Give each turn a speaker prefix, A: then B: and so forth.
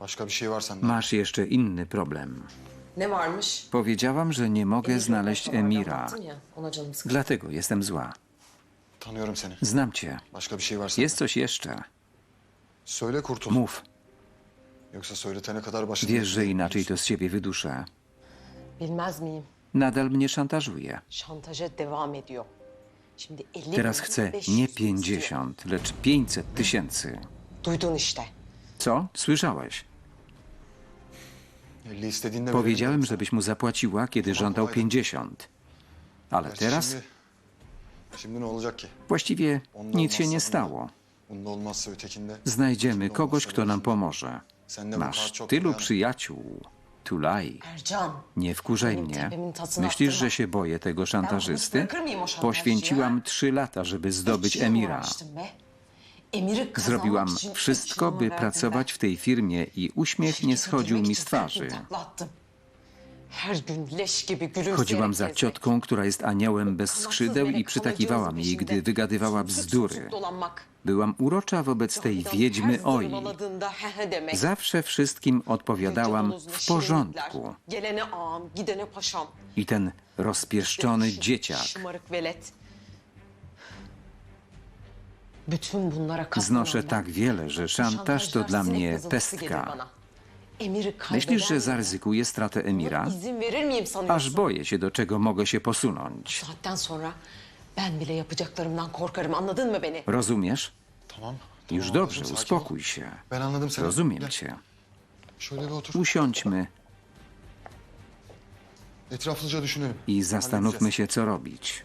A: Başka bir şey var sende.
B: Masz jeszcze inny problem.
C: Ne varmış?
B: Powiedziałam, że nie mogę znaleźć Emira.
C: anlattın ya, ona canım sıkıldı.
B: Dlatego jestem zła.
A: Tanıyorum seni.
B: Znam cię.
A: Başka bir şey var sende.
B: Jest coś jeszcze.
A: Söyle kurtul.
B: Mów.
A: Yoksa söyletene kadar başını...
B: Wiesz, że inaczej to z ciebie wyduszę.
C: Bilmez miyim?
B: Nadal mnie szantażuje.
C: Şantaja devam ediyor. Şimdi 50
B: Teraz
C: bin,
B: chcę
C: 500
B: nie
C: istiyor.
B: 50, lecz 500 tysięcy.
C: Duydun işte.
B: Co? Słyszałeś?
A: 50 istediğinde
B: Powiedziałem, żebyś mu zapłaciła, kiedy żądał 50. Ale teraz właściwie nic się nie stało. Znajdziemy kogoś, kto nam pomoże. Masz tylu przyjaciół. Tulaj. Nie wkurzaj mnie. Myślisz, że się boję tego szantażysty? Poświęciłam trzy lata, żeby zdobyć Emira. Zrobiłam wszystko, by pracować w tej firmie i uśmiech nie schodził mi z twarzy. Chodziłam za ciotką, która jest aniołem bez skrzydeł i przytakiwałam jej, gdy wygadywała bzdury. Byłam urocza wobec tej wiedźmy Oi. Zawsze wszystkim odpowiadałam w porządku. I ten rozpieszczony dzieciak. Znoszę tak wiele, że szantaż to dla mnie pestka. Myślisz, że zaryzykuję stratę Emira? Aż boję się, do czego mogę się posunąć. Rozumiesz? Już dobrze, uspokój się. Rozumiem cię. Usiądźmy i zastanówmy się, co robić.